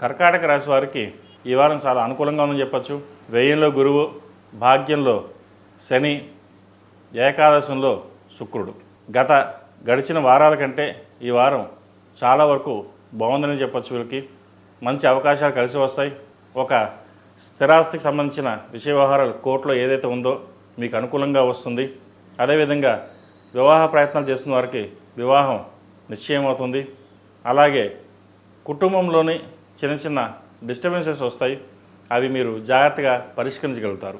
కర్కాటక రాశి వారికి ఈ వారం చాలా అనుకూలంగా ఉందని చెప్పచ్చు. వ్యయంలో గురువు భాగ్యంలో శని ఏకాదశంలో శుక్రుడు. గత గడిచిన వారాల కంటే ఈ వారం చాలా వరకు బాగుందని చెప్పచ్చు వీళ్ళకి. మంచి అవకాశాలు కలిసి వస్తాయి. ఒక స్థిరాస్తికి సంబంధించిన విషయ వ్యవహారాలు కోర్టులో ఏదైతే ఉందో మీకు అనుకూలంగా వస్తుంది. అదేవిధంగా వివాహ ప్రయత్నాలు చేస్తున్న వారికి వివాహం నిశ్చయం అవుతుంది అలాగే కుటుంబంలోని చిన్న చిన్న డిస్టర్బెన్సెస్ వస్తాయి. అవి మీరు జాగ్రత్తగా పరిష్కరించగలుగుతారు.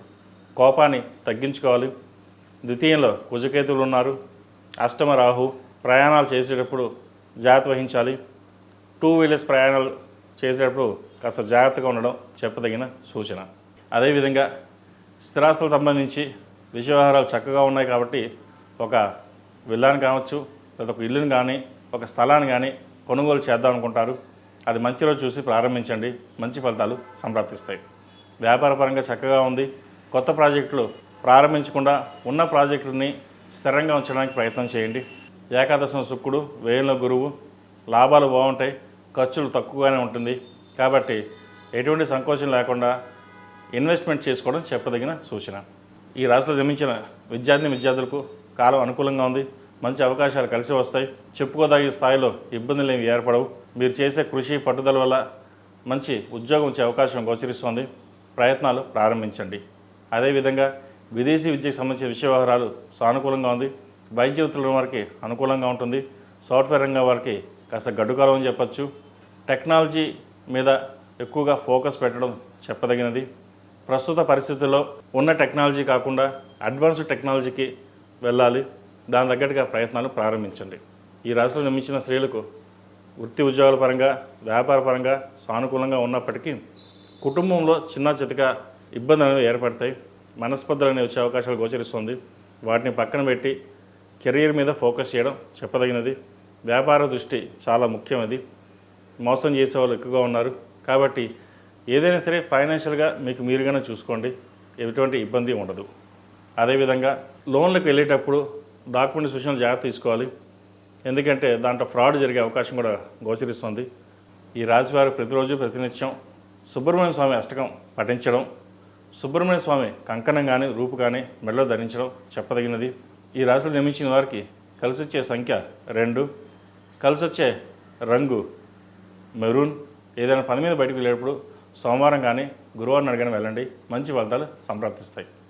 కోపాన్ని తగ్గించుకోవాలి. ద్వితీయంలో కుజకేతువులు ఉన్నారు. అష్టమ రాహు ప్రయాణాలు చేసేటప్పుడు జాగ్రత్త వహించాలి. టూ వీలర్స్ ప్రయాణాలు చేసేటప్పుడు కాస్త జాగ్రత్తగా ఉండడం చెప్పదగిన సూచన. అదేవిధంగా స్థిరాస్తులకు సంబంధించి విషయవహారాలు చక్కగా ఉన్నాయి కాబట్టి ఒక విల్లాను కావచ్చు లేదా ఒక ఇల్లుని కానీ ఒక స్థలాన్ని కానీ కొనుగోలు చేద్దాం అనుకుంటారు అది మంచి రోజు చూసి ప్రారంభించండి. మంచి ఫలితాలు సంప్రాప్తిస్తాయి. వ్యాపారపరంగా చక్కగా ఉంది. కొత్త ప్రాజెక్టులు ప్రారంభించకుండా ఉన్న ప్రాజెక్టులని స్థిరంగా ఉంచడానికి ప్రయత్నం చేయండి. ఏకాదశం శుక్రుడు వేయంలో గురువు లాభాలు బాగుంటాయి ఖర్చులు తక్కువగానే ఉంటుంది. కాబట్టి ఎటువంటి సంకోచం లేకుండా ఇన్వెస్ట్మెంట్ చేసుకోవడం చెప్పదగిన సూచన. ఈ రాశిలో జన్మించిన విద్యార్థి విద్యార్థులకు కాలం అనుకూలంగా ఉంది. మంచి అవకాశాలు కలిసి వస్తాయి. చెప్పుకోదగిన స్థాయిలో ఇబ్బందులు ఏమి ఏర్పడవు. మీరు చేసే కృషి పట్టుదల వల్ల మంచి ఉద్యోగం వచ్చే అవకాశం గోచరిస్తోంది. ప్రయత్నాలు ప్రారంభించండి. అదేవిధంగా విదేశీ విద్యకు సంబంధించిన విషయ వ్యవహారాలు సానుకూలంగా ఉంది. వైద్య వృత్తుల వారికి అనుకూలంగా ఉంటుంది. సాఫ్ట్వేర్ రంగం వారికి కాస్త గడ్డుకాలం అని చెప్పచ్చు. టెక్నాలజీ మీద ఎక్కువగా ఫోకస్ పెట్టడం చెప్పదగినది. ప్రస్తుత పరిస్థితుల్లో ఉన్న టెక్నాలజీ కాకుండా అడ్వాన్స్డ్ టెక్నాలజీకి వెళ్ళాలి. దాని తగ్గట్టుగా ప్రయత్నాలు ప్రారంభించండి. ఈ రాశిలో నిర్మించిన స్త్రీలకు వృత్తి ఉద్యోగాల పరంగా వ్యాపార పరంగా సానుకూలంగా ఉన్నప్పటికీ కుటుంబంలో చిన్న చితక ఇబ్బందులు అనేవి ఏర్పడతాయి. మనస్పర్ధలు అనేవి వచ్చే అవకాశాలు గోచరిస్తుంది. వాటిని పక్కన పెట్టి కెరీర్ మీద ఫోకస్ చేయడం చెప్పదగినది. వ్యాపార దృష్టి చాలా ముఖ్యమది మోసం చేసే వాళ్ళు ఎక్కువగా ఉన్నారు. కాబట్టి ఏదైనా సరే ఫైనాన్షియల్గా మీకు మీరుగానే చూసుకోండి. ఎటువంటి ఇబ్బంది ఉండదు. అదేవిధంగా లోన్లకు వెళ్ళేటప్పుడు డాక్యుమెంట్ సూచనలు జాగ్రత్త తీసుకోవాలి. ఎందుకంటే దాంట్లో ఫ్రాడ్ జరిగే అవకాశం కూడా గోచరిస్తుంది. ఈ రాశివారు ప్రతిరోజు ప్రతినిత్యం సుబ్రహ్మణ్య స్వామి అష్టకం పఠించడం సుబ్రహ్మణ్య స్వామి కంకణం కానీ రూపు కానీ మెడలో ధరించడం చెప్పదగినది. ఈ రాశిలో జన్మించిన వారికి కలిసి వచ్చే సంఖ్య రెండు. కలిసి వచ్చే రంగు మెరూన్. ఏదైనా పని మీద బయటకు వెళ్ళేటప్పుడు సోమవారం కానీ గురువారం అడిగిన వెళ్ళండి. మంచి ఫలితాలు సంప్రాప్తిస్తాయి.